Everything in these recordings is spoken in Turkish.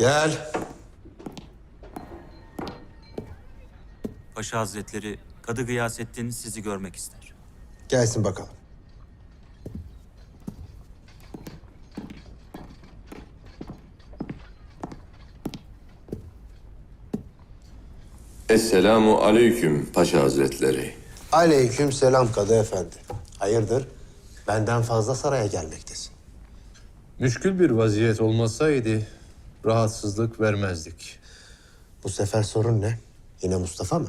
Gel. Paşa Hazretleri Kadı Gıyasettin sizi görmek ister. Gelsin bakalım. Esselamu aleyküm Paşa Hazretleri. Aleyküm selam Kadı Efendi. Hayırdır? Benden fazla saraya gelmektesin. Müşkül bir vaziyet olmasaydı rahatsızlık vermezdik. Bu sefer sorun ne? Yine Mustafa mı?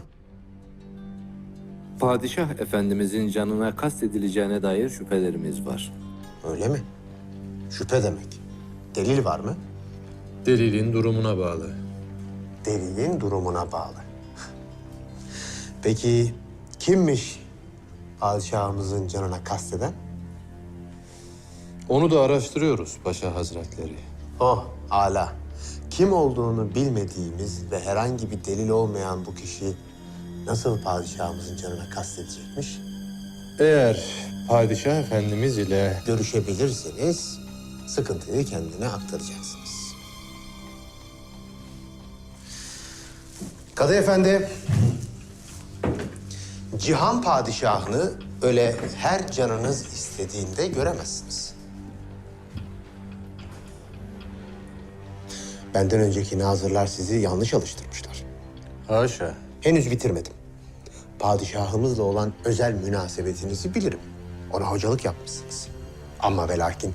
Padişah Efendimizin canına kastedileceğine dair şüphelerimiz var. Öyle mi? Şüphe demek. Delil var mı? Delilin durumuna bağlı. Delilin durumuna bağlı. Peki kimmiş padişahımızın canına kasteden? Onu da araştırıyoruz Paşa Hazretleri. Oh hala. Kim olduğunu bilmediğimiz ve herhangi bir delil olmayan bu kişi nasıl padişahımızın canına kastedecekmiş? Eğer Padişah Efendimiz ile Görüşebilirseniz sıkıntıyı kendine aktaracaksınız. Kadı Efendi, Cihan Padişahını öyle her canınız istediğinde göremezsiniz. Benden önceki nazırlar sizi yanlış alıştırmışlar. haşa Henüz bitirmedim. Padişahımızla olan özel münasebetinizi bilirim. Ona hocalık yapmışsınız. Ama ve lakin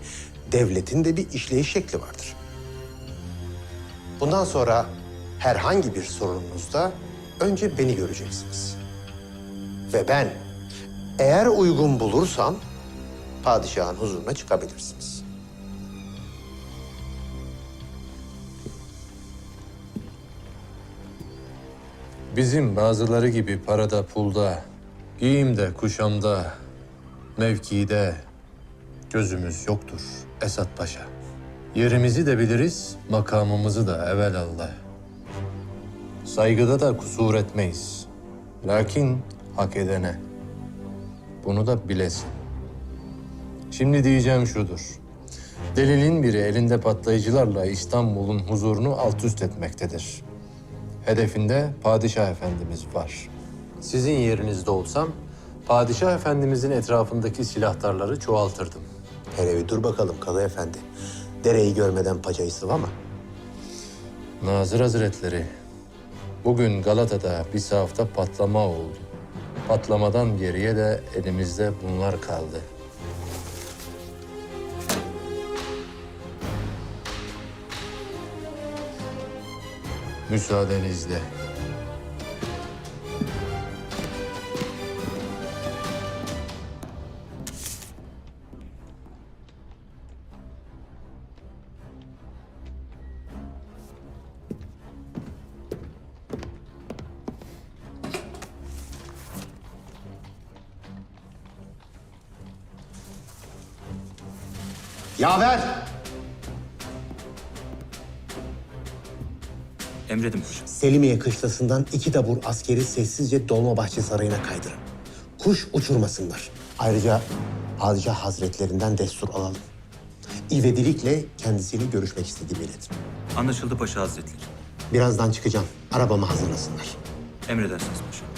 devletin de bir işleyiş şekli vardır. Bundan sonra herhangi bir sorununuzda önce beni göreceksiniz. Ve ben eğer uygun bulursam padişahın huzuruna çıkabilirsiniz. Bizim bazıları gibi parada pulda, giyimde kuşamda, mevkide gözümüz yoktur Esat Paşa. Yerimizi de biliriz, makamımızı da evelallah. Saygıda da kusur etmeyiz. Lakin hak edene. Bunu da bilesin. Şimdi diyeceğim şudur. Delinin biri elinde patlayıcılarla İstanbul'un huzurunu alt üst etmektedir. Hedefinde Padişah Efendimiz var. Sizin yerinizde olsam, Padişah Efendimizin etrafındaki silahtarları çoğaltırdım. Hele bir dur bakalım Kadı Efendi. Dereyi görmeden pacayı sıvama. Nazır Hazretleri, bugün Galata'da bir safta patlama oldu. Patlamadan geriye de elimizde bunlar kaldı. Müsaadenizle. Yaver! Emredin paşa. Selimiye kışlasından iki tabur askeri sessizce Dolmabahçe Sarayı'na kaydırın. Kuş uçurmasınlar. Ayrıca Padişah Hazretlerinden destur alalım. İvedilikle kendisiyle görüşmek istediğimi iletin. Anlaşıldı Paşa Hazretleri. Birazdan çıkacağım. Arabamı hazırlasınlar. Emredersiniz paşa.